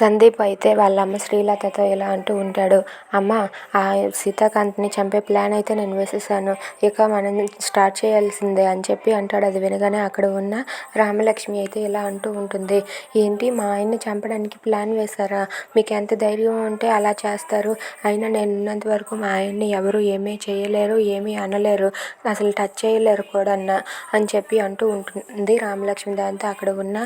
సందీప్ అయితే వాళ్ళ అమ్మ శ్రీలతతో ఇలా అంటూ ఉంటాడు అమ్మ ఆ సీతాకాంత్ని చంపే ప్లాన్ అయితే నేను వేసేసాను. ఇక మనం స్టార్ట్ చేయాల్సిందే అని చెప్పి అంటాడు. అది వినగానే అక్కడ ఉన్న రామలక్ష్మి అయితే ఇలా అంటూ ఉంటుంది ఏంటి మా ఆయన్ని చంపడానికి ప్లాన్ వేశారా? మీకు ఎంత ధైర్యం ఉంటే అలా చేస్తారు. అయినా నేను ఉన్నంత వరకు మా ఆయన్ని ఎవరు ఏమీ చేయలేరు ఏమీ అనలేరు. అసలు టచ్ చేయలేరు కూడా అని చెప్పి అంటూ ఉంటుంది రామలక్ష్మి. దాంతో అక్కడ ఉన్న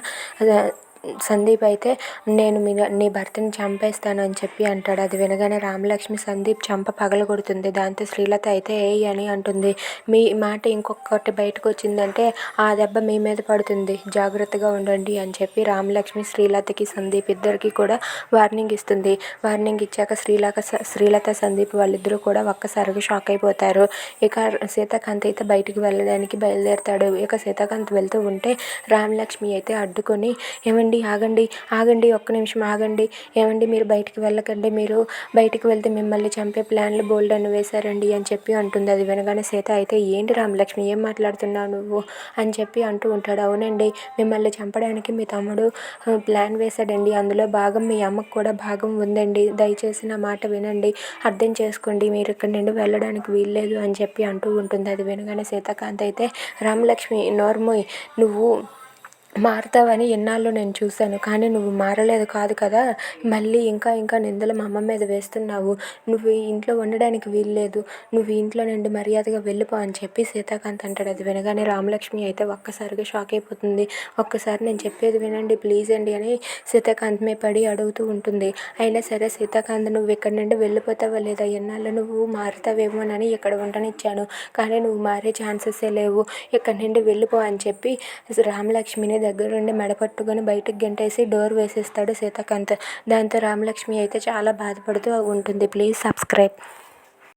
సందీప్ అయితే నేను మీ నీ భర్తని చంపేస్తాను అని చెప్పి అంటాడు. అది వినగానే రామలక్ష్మి సందీప్ చంప పగలగొడుతుంది. దాంతో శ్రీలత అయితే ఏ అని అంటుంది. మీ మాట ఇంకొకటి బయటకు వచ్చిందంటే ఆ దెబ్బ మీ మీద పడుతుంది. జాగ్రత్తగా ఉండండి అని చెప్పి రామలక్ష్మి శ్రీలతకి సందీప్ ఇద్దరికి కూడా వార్నింగ్ ఇస్తుంది. వార్నింగ్ ఇచ్చాక శ్రీలత శ్రీలత సందీప్ వాళ్ళిద్దరూ కూడా ఒక్కసారిగా షాక్ అయిపోతారు. ఇక సీతాకాంత్ అయితే బయటికి వెళ్ళడానికి బయలుదేరుతాడు. ఇక సీతాకాంత్ వెళ్తూ ఉంటే రామలక్ష్మి అయితే అడ్డుకొని ఏమండి ఆగండి ఆగండి ఆగండి ఒక్క నిమిషం ఆగండి. ఏమండి మీరు బయటికి వెళ్ళకండి మీరు బయటికి వెళ్తే మిమ్మల్ని చంపే ప్లాన్లు బోల్డ్ అని వేశారండి అని చెప్పి అంటుంది. అది వినగానే సీత అయితే ఏంటి రామలక్ష్మి ఏం మాట్లాడుతున్నావు నువ్వు? అని చెప్పి అంటూ ఉంటాడు. అవునండి మిమ్మల్ని చంపడానికి మీ తమ్ముడు ప్లాన్ వేశాడండి. అందులో భాగం మీ అమ్మకు కూడా భాగం ఉందండి. దయచేసి నా మాట వినండి. అర్థం చేసుకోండి. మీరు ఇక్కడ నుండి వెళ్ళడానికి వీల్లేదు అని చెప్పి అంటూ ఉంటుంది. అది వినగానే సీతాకాంత్ అయితే రామలక్ష్మి నోర్మోయ్ నువ్వు మారుతావని ఎన్నాళ్ళు నేను చూశాను. కానీ నువ్వు మారలేదు కాదు కదా. మళ్ళీ ఇంకా ఇంకా నిందలు మా అమ్మ మీద వేస్తున్నావు. నువ్వు ఈ ఇంట్లో ఉండడానికి వీల్లేదు. నువ్వు ఇంట్లో నుండి మర్యాదగా వెళ్ళిపో అని చెప్పి సీతాకాంత్ అంటాడు. అది వినగానే రామలక్ష్మి అయితే ఒక్కసారిగా షాక్ అయిపోతుంది. ఒక్కసారి నేను చెప్పేది వినండి ప్లీజ్ అండి అని సీతాకాంత్ మీద పడి అడుగుతూ ఉంటుంది. అయినా సరే సీతాకాంత్ నువ్వు ఇక్కడ నుండి వెళ్ళిపోతావా లేదా? ఎన్నాళ్ళు నువ్వు మారుతావేమోనని ఇక్కడ ఉండనిచ్చాను. కానీ నువ్వు మారే ఛాన్సెసే లేవు. ఇక్కడ నుండి వెళ్ళిపో అని చెప్పి రామలక్ష్మిని దగ్గరుండి మెడ పట్టుకొని బయటకు గెంటేసి డోర్ వేసేస్తాడు సీతాకాంత్. దాంతో రామలక్ష్మి అయితే చాలా బాధపడుతూ ఉంటుంది. Please subscribe.